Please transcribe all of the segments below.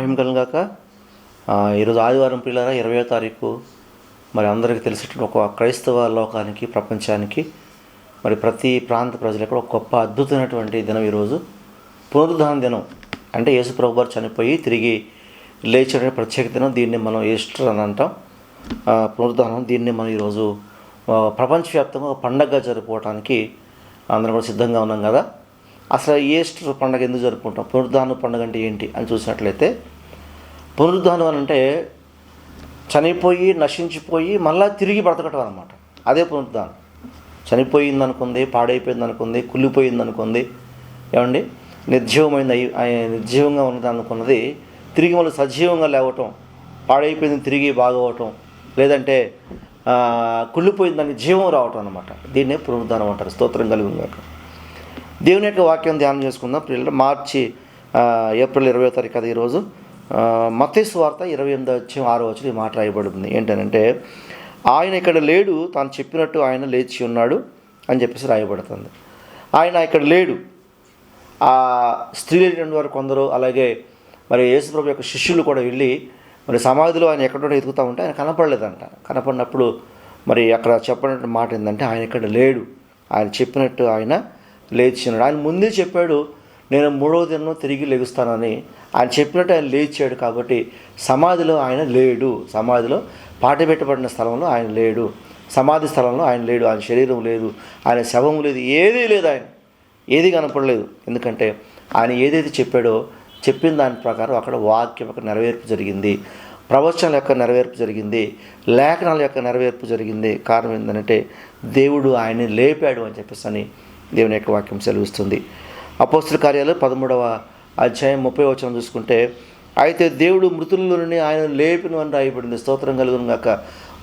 ఏం కలగాక ఈరోజు ఆదివారం పిల్లల ఇరవయో తారీఖు. మరి అందరికీ తెలిసినటువంటి ఒక క్రైస్తవ లోకానికి ప్రపంచానికి మరి ప్రతి ప్రాంత ప్రజలకు ఒక గొప్ప అద్భుతమైనటువంటి దినం ఈరోజు. పునరుద్ధాన దినం. అంటే యేసు ప్రభువారు చనిపోయి తిరిగి లేచిన ప్రత్యేక దినం. దీన్ని మనం ఈస్టర్ అని అంటాం. ఆ, పునరుద్ధానం. దీన్ని మనం ఈరోజు ప్రపంచవ్యాప్తంగా ఒక పండగగా జరుపుకోవడానికి అందరం కూడా సిద్ధంగా ఉన్నాం కదా. అసలు ఈస్టర్ పండుగ ఎందుకు జరుపుకుంటాం? పునరుద్ధాన పండుగ అంటే ఏంటి అని చూసినట్లయితే పునరుద్ధానం అని అంటే చనిపోయి నశించిపోయి మళ్ళా తిరిగి బ్రతకటం అనమాట అదే పునరుద్ధానం. చనిపోయింది అనుకుంది పాడైపోయింది అనుకుంది కుళ్ళిపోయింది అనుకుంది ఏమండి? నిర్జీవమైంది అయి నిర్జీవంగా ఉన్నది అనుకున్నది తిరిగి మళ్ళీ సజీవంగా లేవటం పాడైపోయింది తిరిగి బాగవటం లేదంటే కుళ్ళిపోయిందని జీవం రావటం అనమాట దీన్నే పునరుద్ధానం అంటారు. స్తోత్రం కలిగి కాక దేవుని యొక్క వాక్యం ధ్యానం చేసుకుందాం. పిల్లలు మార్చి ఏప్రిల్ ఇరవై తారీఖు కదా ఈరోజు. మతేసు వార్త ఇరవై ఎనిమిదో వచ్చి ఆరో వచ్చి ఈ మాట రాయబడుతుంది ఏంటంటే ఆయన ఇక్కడ లేడు తాను చెప్పినట్టు ఆయన లేచి ఉన్నాడు అని చెప్పేసి రాయబడుతుంది. ఆయన ఇక్కడ లేడు. ఆ స్త్రీలు వారు కొందరు అలాగే మరి యేసుప్రభు యొక్క శిష్యులు కూడా వెళ్ళి మరి సమాధిలో ఆయన ఎక్కడో ఎదుగుతూ ఉంటే ఆయన కనపడలేదంట. కనపడినప్పుడు మరి అక్కడ చెప్పినట్టు మాట ఏంటంటే ఆయన ఇక్కడ లేడు. ఆయన చెప్పినట్టు ఆయన లేచినాడు. ఆయన ముందే చెప్పాడు నేను మూడవ దినం తిరిగి లెగుస్తానని. ఆయన చెప్పినట్టు ఆయన లేచాడు కాబట్టి సమాధిలో ఆయన లేడు. సమాధిలో పాటబెట్టబడిన స్థలంలో ఆయన లేడు. సమాధి స్థలంలో ఆయన లేడు. ఆయన శరీరం లేదు. ఆయన శవం లేదు. ఏదీ లేదు ఆయన. ఏది కనపడలేదు. ఎందుకంటే ఆయన ఏదైతే చెప్పాడో చెప్పిన దాని ప్రకారం అక్కడ వాక్యం యొక్క నెరవేర్పు జరిగింది. ప్రవచనాల యొక్క నెరవేర్పు జరిగింది. లేఖనాల యొక్క నెరవేర్పు జరిగింది. కారణం ఏంటంటే దేవుడు ఆయన్ని లేపాడు అని చెప్పేసి అని దేవుని యొక్క వాక్యం సెలవిస్తుంది. అపోస్తుల కార్యాలు పదమూడవ అధ్యాయం ముప్పై వచనం చూసుకుంటే అయితే దేవుడు మృతులలో నుండి ఆయన లేపిన అని రాయబడింది. స్తోత్రం కలుగును గాక.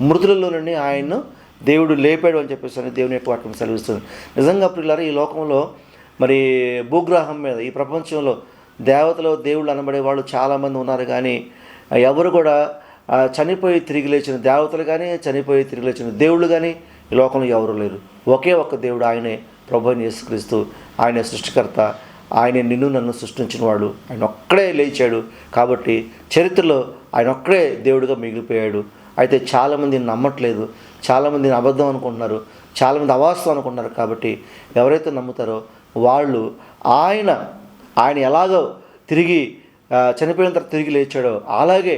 మృతులలో నుండి ఆయన్ను దేవుడు లేపాడు అని చెప్పేసి అని దేవుని యొక్క వాక్యం సెలవిస్తుంది. నిజంగా పిల్లలు ఈ లోకంలో మరి భూగ్రహం మీద ఈ ప్రపంచంలో దేవతలు దేవుళ్ళు అనబడే వాళ్ళు చాలామంది ఉన్నారు. కానీ ఎవరు కూడా చనిపోయి తిరిగి లేచిన దేవతలు కానీ చనిపోయి తిరిగి లేచిన దేవుళ్ళు కానీ ఈ లోకంలో ఎవరు లేరు. ఒకే ఒక్క దేవుడు ఆయనే. ప్రభు యేసుక్రీస్తు ఆయన సృష్టికర్త. ఆయన నిన్ను నన్ను సృష్టించిన వాడు ఆయన ఒక్కడే లేచాడు. కాబట్టి చరిత్రలో ఆయన ఒక్కడే దేవుడిగా మిగిలిపోయాడు. అయితే చాలామంది నమ్మట్లేదు. చాలామంది అబద్ధం అనుకుంటున్నారు. చాలామంది అవాస్తవం అనుకుంటున్నారు. కాబట్టి ఎవరైతే నమ్ముతారో వాళ్ళు ఆయన ఆయన ఎలాగో తిరిగి చనిపోయిన తర్వాత తిరిగి లేచాడో అలాగే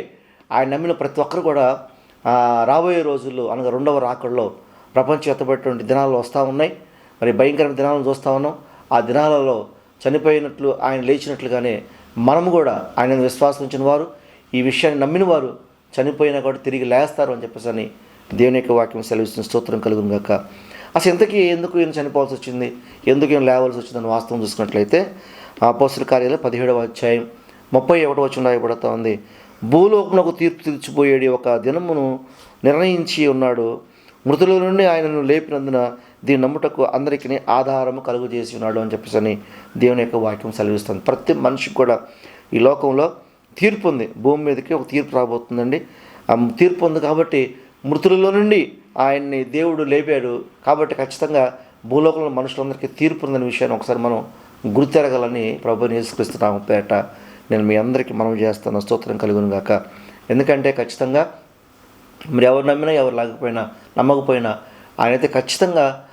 ఆయన నమ్మిన ప్రతి ఒక్కరు కూడా రాబోయే రోజుల్లో అనగా రెండవ రాకడలో ప్రపంచ ఎత్తబడేటువంటి దినాలు వస్తూ ఉన్నాయి. మరి భయంకరమైన దినాలను చూస్తూ ఉన్నాం. ఆ దినాలలో చనిపోయినట్లు ఆయన లేచినట్లుగానే మనము కూడా ఆయన విశ్వాసం ఉంచిన వారు ఈ విషయాన్ని నమ్మిన వారు చనిపోయినా కూడా తిరిగి లేస్తారు అని చెప్పేసి అని దేవుని యొక్క వాక్యం సెలవిస్తున్న స్తోత్రం కలుగును గాక. అసలు ఇంతకీ ఎందుకు ఈయన చనిపోవాల్సి వచ్చింది? ఎందుకు ఈయన లేవాల్సి వచ్చిందని వాస్తవం చూసుకున్నట్లయితే ఆ పోస్టుల కార్యాలయం పదిహేడవ అధ్యాయం ముప్పై ఒకటి వచ్చిన రాయబడుతూ ఉంది. భూలోకమునకు తీర్పు తీర్చిపోయేది ఒక దినమును నిర్ణయించి ఉన్నాడు. మృతుల నుండి ఆయనను లేపినందున దీని నమ్ముటకు అందరికీ ఆధారము కలుగు చేసి ఉన్నాడు అని చెప్పేసి అని దేవుని యొక్క వాక్యం సెలవిస్తుంది. ప్రతి మనిషికి కూడా ఈ లోకంలో తీర్పు ఉంది. భూమి మీదకి ఒక తీర్పు రాబోతుందండి. ఆ తీర్పు ఉంది కాబట్టి మృతులలో నుండి ఆయన్ని దేవుడు లేపాడు కాబట్టి ఖచ్చితంగా భూలోకంలో మనుషులందరికీ తీర్పు ఉందనే విషయాన్ని ఒకసారి మనం గుర్తెరగాలని ప్రభు యేసుక్రీస్తున్నాము పేట నేను మీ అందరికీ మనం చేస్తాను. స్తోత్రం కలుగును గాక. ఎందుకంటే ఖచ్చితంగా మీరు ఎవరు నమ్మినా ఎవరు లేకపోయినా నమ్మకపోయినా ఆయనైతే ఖచ్చితంగా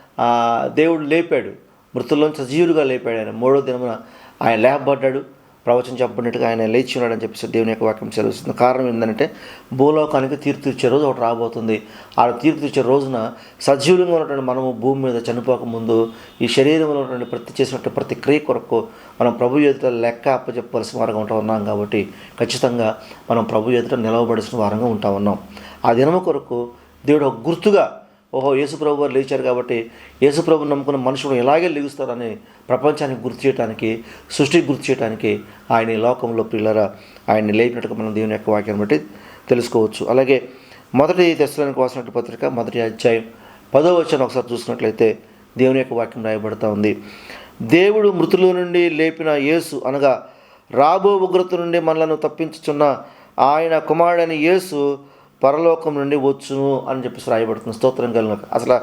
దేవుడు లేపాడు. మృతుల్లోంచి సజీవులుగా లేపాడు ఆయన. మూడో దినమున ఆయన లేపబడ్డాడు. ప్రవచనం చెప్పబడినట్టుగా ఆయన లేచి ఉన్నాడని చెప్పేసి దేవుని యొక్క వాక్యం సెలవుస్తుంది. కారణం ఏంటంటే భూలోకానికి తీర్పు తీర్చే రోజు ఒకటి రాబోతుంది. ఆ తీర్పు తీర్చే రోజున సజీవులంగా ఉన్నటువంటి మనము భూమి మీద చనిపోక ముందు ఈ శరీరంలో ఉన్నటువంటి ప్రతి చేసినటువంటి ప్రతి క్రియ కొరకు మనం ప్రభు ఎదుట లెక్క అప్పచెప్పవలసిన వారంగా ఉంటా ఉన్నాం కాబట్టి ఖచ్చితంగా మనం ప్రభు ఎదుట నిలవబడిసిన వారంగా ఉంటా ఉన్నాం. ఆ దినము కొరకు దేవుడు ఒక గుర్తుగా ఓహో యేసుప్రభు వారు లేచారు కాబట్టి యేసుప్రభు నమ్ముకున్న మనుషులు ఎలాగే లేగుస్తారని ప్రపంచానికి గుర్తు చేయడానికి సృష్టికి గుర్తు చేయడానికి ఆయన ఈ లోకంలో పిల్లరా ఆయన్ని లేపినట్టుగా మనం దేవుని యొక్క వాక్యాన్ని బట్టి తెలుసుకోవచ్చు. అలాగే మొదటి దశలోనికి వాసినట్టు పత్రిక మొదటి అధ్యాయం పదో వచ్చాను ఒకసారి చూసినట్లయితే దేవుని యొక్క వాక్యం రాయబడతా ఉంది. దేవుడు మృతుల నుండి లేపిన యేసు అనగా రాబో ఉగ్రత నుండి మనలను తప్పించుచున్న ఆయన కుమారుడని యేసు పరలోకం నుండి వచ్చును అని చెప్పేసి రాయబడుతుంది. స్తోత్రం కలిగిన అసలు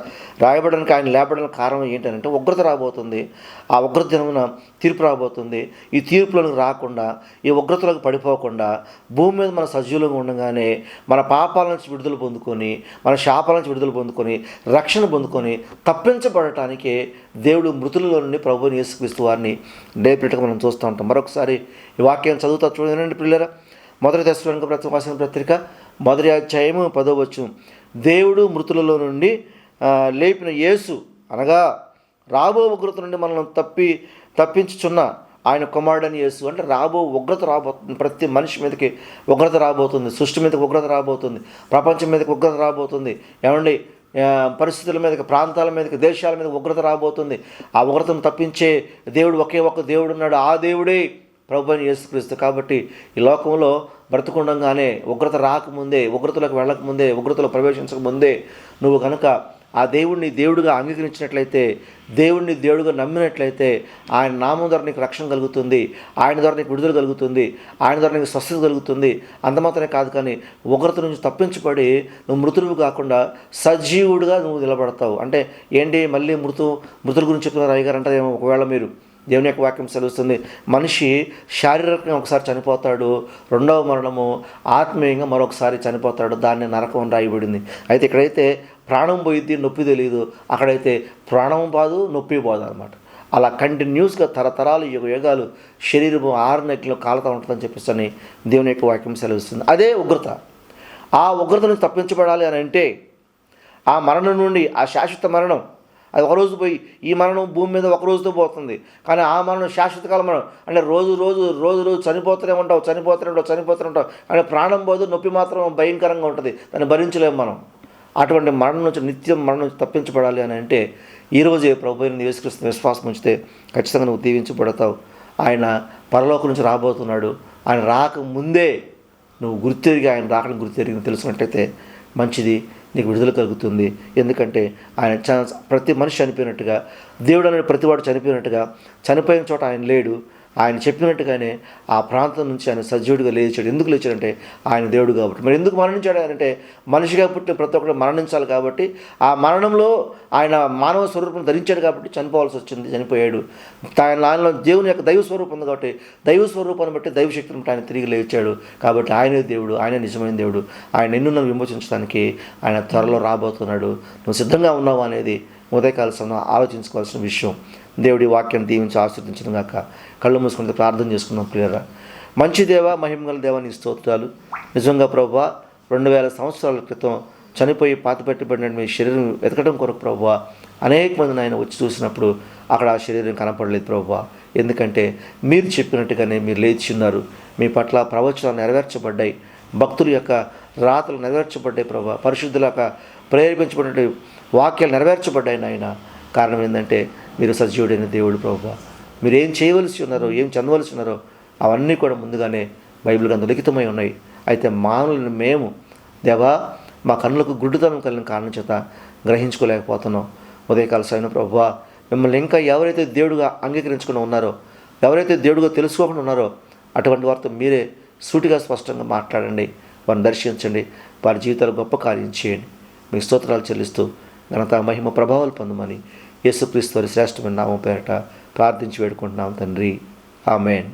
రాయబడడానికి ఆయన లేపడానికి కారణం ఏంటంటే ఉగ్రత రాబోతుంది. ఆ ఉగ్రత జనమున తీర్పు రాబోతుంది. ఈ తీర్పులకు రాకుండా ఈ ఉగ్రతలకు పడిపోకుండా భూమి మీద మన సజీవులుగా ఉండగానే మన పాపాల నుంచి విడుదల పొందుకొని మన శాపాల నుంచి విడుదల పొందుకొని రక్షణ పొందుకొని తప్పించబడటానికే దేవుడు మృతులలో నుండి ప్రభుని యేసుక్రీస్తు వారిని డేపినట్టుగా మనం చూస్తూ ఉంటాం. మరొకసారి ఈ వాక్యం చదువుతా చూడండి. పిల్లరా మొదటి దశలో ప్రతి వాసిన పత్రిక మొదటి అధ్యాయము పదవచ్చు దేవుడు మృతులలో నుండి లేపిన యేసు అనగా రాబో ఉగ్రత నుండి మనల్ని తప్పి తప్పించుచున్న ఆయన కుమారుడని యేసు. అంటే రాబో ఉగ్రత రాబోతుంది. ప్రతి మనిషి మీదకి ఉగ్రత రాబోతుంది. సృష్టి మీదకి ఉగ్రత రాబోతుంది. ప్రపంచం మీదకి ఉగ్రత రాబోతుంది. ఏమండి? పరిస్థితుల మీదకి ప్రాంతాల మీదకి దేశాల మీద ఉగ్రత రాబోతుంది. ఆ ఉగ్రతను తప్పించే దేవుడు ఒకే ఒక్క దేవుడు ఉన్నాడు. ఆ దేవుడే ప్రభు యేసుక్రీస్తు. కాబట్టి ఈ లోకంలో బ్రతకుండగానే ఉగ్రత రాకముందే ఉగ్రతలకు వెళ్ళకముందే ఉగ్రతలో ప్రవేశించక ముందే నువ్వు కనుక ఆ దేవుడిని దేవుడిగా అంగీకరించినట్లయితే దేవుడిని దేవుడిగా నమ్మినట్లయితే ఆయన నామం ద్వారా నీకు రక్షణ కలుగుతుంది ఆయన ద్వారా నీకు విడుదల కలుగుతుంది ఆయన ద్వారా నీకు స్వస్థత కలుగుతుంది. అంత మాత్రమే కాదు కానీ ఉగ్రత నుంచి తప్పించబడి నువ్వు మృతులు కాకుండా సజీవుడిగా నువ్వు నిలబడతావు. అంటే ఏంటి మళ్ళీ మృతు మృతుల గురించి చెప్తున్నారు అయ్యగారు? అంటారేమో ఒకవేళ మీరు. దేవుని యొక్క వాక్యం సెలవుస్తుంది మనిషి శారీరకంగా ఒకసారి చనిపోతాడు రెండవ మరణము ఆత్మీయంగా మరొకసారి చనిపోతాడు దాన్ని నరకం అని రాయబడింది. అయితే ఇక్కడైతే ప్రాణం పోయిద్ది నొప్పి తెలియదు అక్కడైతే ప్రాణం బాదు నొప్పి పోదు అనమాట అలా కంటిన్యూస్గా తరతరాలు యుగ యుగాలు శరీరము ఆరు నెక్కిలో కాలుతూ ఉంటుందని చెప్పేసి దేవుని యొక్క వాక్యం సెలవుస్తుంది. అదే ఉగ్రత. ఆ ఉగ్రత నుంచి తప్పించబడాలి అని అంటే ఆ మరణం నుండి ఆ శాశ్వత మరణం అది ఒకరోజు పోయి ఈ మరణం భూమి మీద ఒక రోజుతో పోతుంది. కానీ ఆ మరణం శాశ్వతకాలం మరణం. అంటే రోజు రోజు రోజు రోజు చనిపోతూనే ఉంటావు చనిపోతూనే ఉంటావు చనిపోతూనే ఉంటావు. అంటే ప్రాణం పోదు నొప్పి మాత్రం భయంకరంగా ఉంటుంది. దాన్ని భరించలేము మనం. అటువంటి మరణం నుంచి నిత్యం మరణం నుంచి తప్పించబడాలి అని అంటే ఈరోజే ప్రభు అయిన యేసుక్రీస్తు విశ్వాసం ఉంచితే ఖచ్చితంగా నువ్వు దీవించబడతావు. ఆయన పరలోకం నుంచి రాబోతున్నాడు. ఆయన రాక ముందే నువ్వు గుర్తెరిగి ఆయన రాకని గుర్తెరిగి తెలుసుకున్నట్టయితే మంచిది. నీకు విడుదల కలుగుతుంది. ఎందుకంటే ఆయన చ- ప్రతి మనిషి చనిపోయినట్టుగా దేవుడు అనే ప్రతివాడు చనిపోయినట్టుగా చనిపోయిన చోట ఆయన లేడు. ఆయన చెప్పినట్టుగానే ఆ ప్రాంతం నుంచి ఆయన సజీవుడిగా లేచాడు. ఎందుకు లేచాడంటే ఆయన దేవుడు కాబట్టి. మరి ఎందుకు మరణించాడు అంటే మనిషిగా పుట్టిన ప్రతి ఒక్కరు మరణించాలి కాబట్టి ఆ మరణంలో ఆయన మానవ స్వరూపం ధరించాడు కాబట్టి చనిపోవాల్సి వచ్చింది చనిపోయాడు. ఆయన ఆయనలో దేవుని యొక్క దైవ స్వరూపం ఉంది కాబట్టి దైవ స్వరూపాన్ని బట్టి దైవ శక్తిని బట్టి ఆయన తిరిగి లేచాడు. కాబట్టి ఆయనే దేవుడు ఆయన నిజమైన దేవుడు. ఆయన నిన్ను విమోచించడానికి ఆయన త్వరలో రాబోతున్నాడు. నువ్వు సిద్ధంగా ఉన్నావు అనేది ఉదయకాల సమయం ఆలోచించుకోవాల్సిన విషయం. దేవుడి వాక్యం దీవించి ఆస్వాదించిన కాక కళ్ళు మూసుకుంటే ప్రార్థన చేసుకున్నాం ప్రియరా మంచి దేవ మహిమగల దేవ నీ స్తోత్రాలు. నిజంగా ప్రభా రెండు వేల సంవత్సరాల క్రితం చనిపోయి పాతపెట్టబడిన మీ శరీరం వెతకడం కొరకు ప్రభు అనేక మంది ఆయన వచ్చి చూసినప్పుడు అక్కడ ఆ శరీరం కనపడలేదు ప్రభు. ఎందుకంటే మీరు చెప్పినట్టుగానే మీరు లేచిన్నారు మీ పట్ల ప్రవచనాలు నెరవేర్చబడ్డాయి. భక్తుల యొక్క రాతలు నెరవేర్చబడ్డాయి ప్రభు. పరిశుద్ధుల యొక్క ప్రేరేపించబడిన వాక్యాలు నెరవేర్చబడ్డాయి నాయన. కారణం ఏంటంటే మీరు సజీవుడైన దేవుడు ప్రభు మీరు ఏం చేయవలసి ఉన్నారో ఏం చదవలసి ఉన్నారో అవన్నీ కూడా ముందుగానే బైబిల్ గ్రంథం లిఖితమై ఉన్నాయి. అయితే మానవులను మేము దేవా మా కన్నులకు గుడ్డుతనం కలిగిన కారణం చేత గ్రహించుకోలేకపోతున్నాం. ఉదయకాల సైన ప్రభువా మిమ్మల్ని ఇంకా ఎవరైతే దేవుడుగా అంగీకరించుకుని ఉన్నారో ఎవరైతే దేవుడుగా తెలుసుకోకుండా ఉన్నారో అటువంటి వారితో మీరే సూటిగా స్పష్టంగా మాట్లాడండి. వారిని దర్శించండి. వారి జీవితాలు గొప్ప కార్యం చేయండి. మీ స్తోత్రాలు చెల్లిస్తూ ఘనత మహిమ ప్రభావాలు పొందమని యేసుక్రీస్తు వారి శ్రేష్టమైన నామం పేరట ప్రార్థించి వేడుకుంటున్నాం తండ్రి. ఆమెన్.